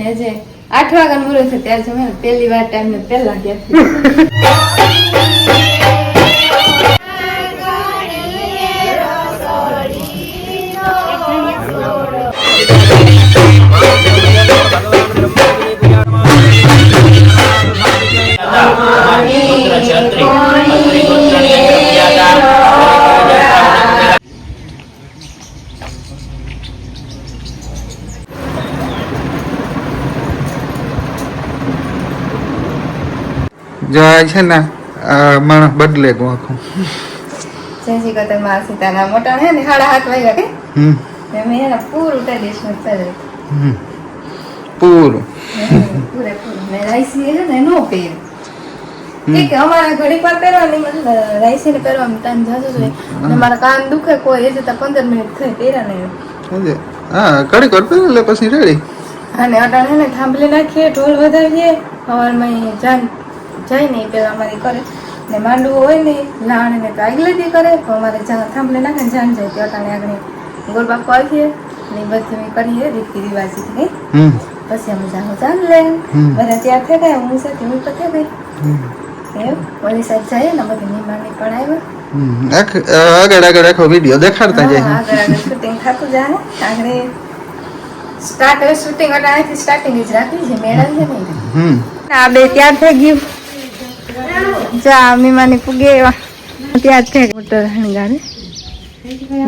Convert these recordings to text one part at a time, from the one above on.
જે આઠ વાગ્યા મુહૂર્ત છે ત્યારે જો પહેલી વાર ટાઈમ ને પહેલા ગયા. જો આ છે ને માણસ બદલે ગો આખું. જેસી કૃષ્ણમાં સીતાના મોટા હે ને સાડા હાથ વાગ્યા કે? હમ. ને મેં એના પૂરું ટ્રેડિશનલ પહેરે હમ. પૂરું. પૂરે પૂરું. ને રાઈસી હે ને નો પેર કે છે, અમારા ઘડી પર પહેરવાની મતલબ રાઈસી ને પહેરવામાં ટાઈમ જતો જોઈએ ને મારા કાન દુખે કોઈ એ જતા પંદર મિનિટ થઈ પહેરા સમજે હા કડી કર એટલે પછી રેડી અને અટાણે ને થાંભલી નાખીએ ઢોલ વધારીએ. સવારમાં જાય જાન જાય ને ઈ પેલા અમારી કરે ને માંડવું હોય ને લાણ ને તો આગલેથી કરે તો અમારે જ્યાં થાંભલે નાખે ને જાન જાય ત્યાં અટાણે આગળ ગોળ બાપુ આવીએ ને બધું કરીએ રીતિ રિવાજી થી પછી અમે જાઓ જાન લે. બધા ત્યાં થઈ ગયા હું સાથે હું તો થઈ ગઈ. એમ ઓલી સાઈડ જઈએ ને બધી નિમાણી પણ આવ્યા આગળ આગળ આખો વીડિયો દેખાડતા જાય. આગળ આગળ શૂટિંગ થતું જાય આગળ સ્ટાર્ટ શૂટિંગ અટાણેથી સ્ટાર્ટિંગ જ રાખી છે મેળા છે ને આ બે ત્યાં થઈ ગયું. જા મીમાની પુગે એવા. ત્યાં જ થઈ મોટર હણગારે.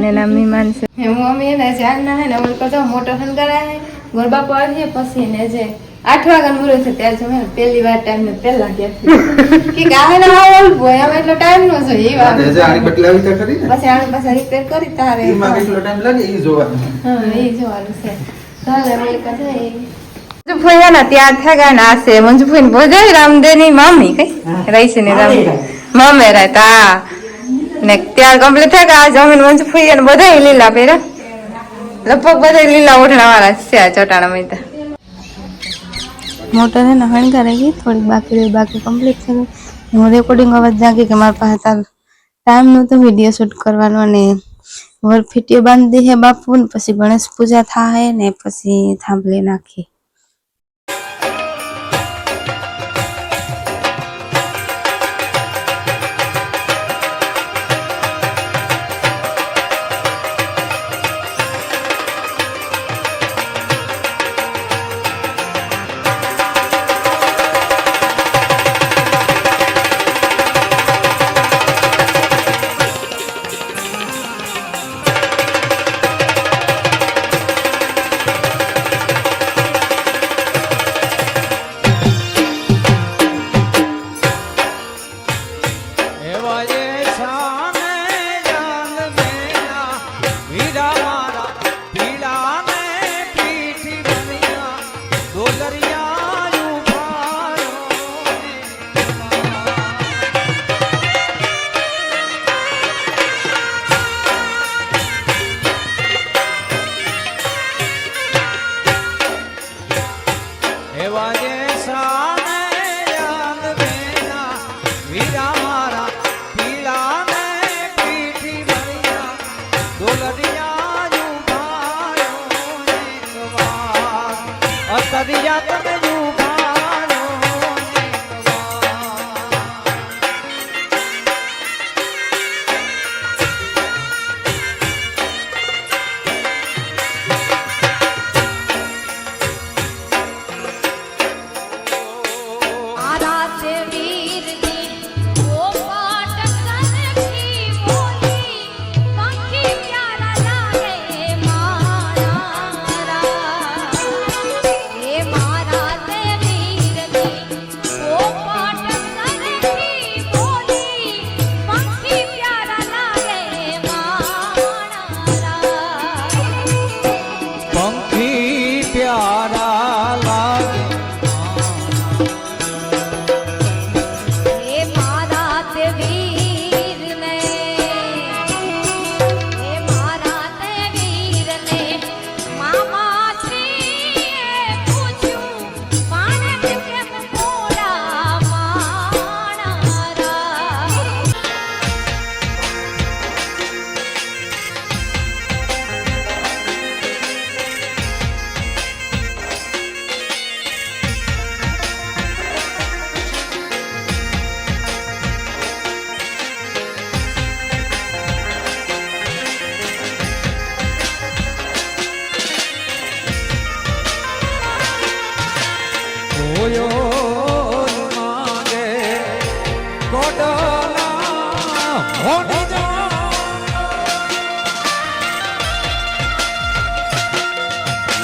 ને ના મીમાન છે. હે હું અમે એને જાન ના હે ને ઓલ કદો મોટર હણગારા હે. ગરબા પાડીએ પછી ને જે આઠ વાગ્યા મુહૂર્ત છે ત્યારે જો મેં પહેલી વાર ટાઈમ ને પહેલા ગયા કે ગાહે ના આવો હોય અમે એટલો ટાઈમ નો જોઈએ એ વાત આજે આની બદલાવી તો ને. પછી આની પાછા રિપેર કરી તારે. એમાં કેટલો ટાઈમ લાગે એ જોવાનું. હા એ જોવાનું છે. ચાલે ઓલી એ મંજુફઈ ના ત્યાં થઈ ને આસે મંજુફઈ ને બોજાય રામદેવની મામી કઈ? રહીશે ને રામ મામે રહેતા ને ત્યાં કમ્પ્લીટ થઈ આ જમીન મંજુફઈ અને બધા લીલા પહેરા લગભગ બધા લીલા ઓઢણા વાળા છે આ ચોટાણા મહિતા મોટર હે ને હણગારે ગઈ થોડીક બાકી રહી બાકી કમ્પ્લીટ થઈ ગઈ. હું રેકોર્ડિંગ અવાજ જાગી કે મારા પાસે તાર ટાઈમ નહોતો વીડિયો શૂટ કરવાનો અને વર ફીટીઓ બાંધી હે બાપુ ને પછી ગણેશ પૂજા થાય ને પછી થાંભલી નાખી.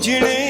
उजड़े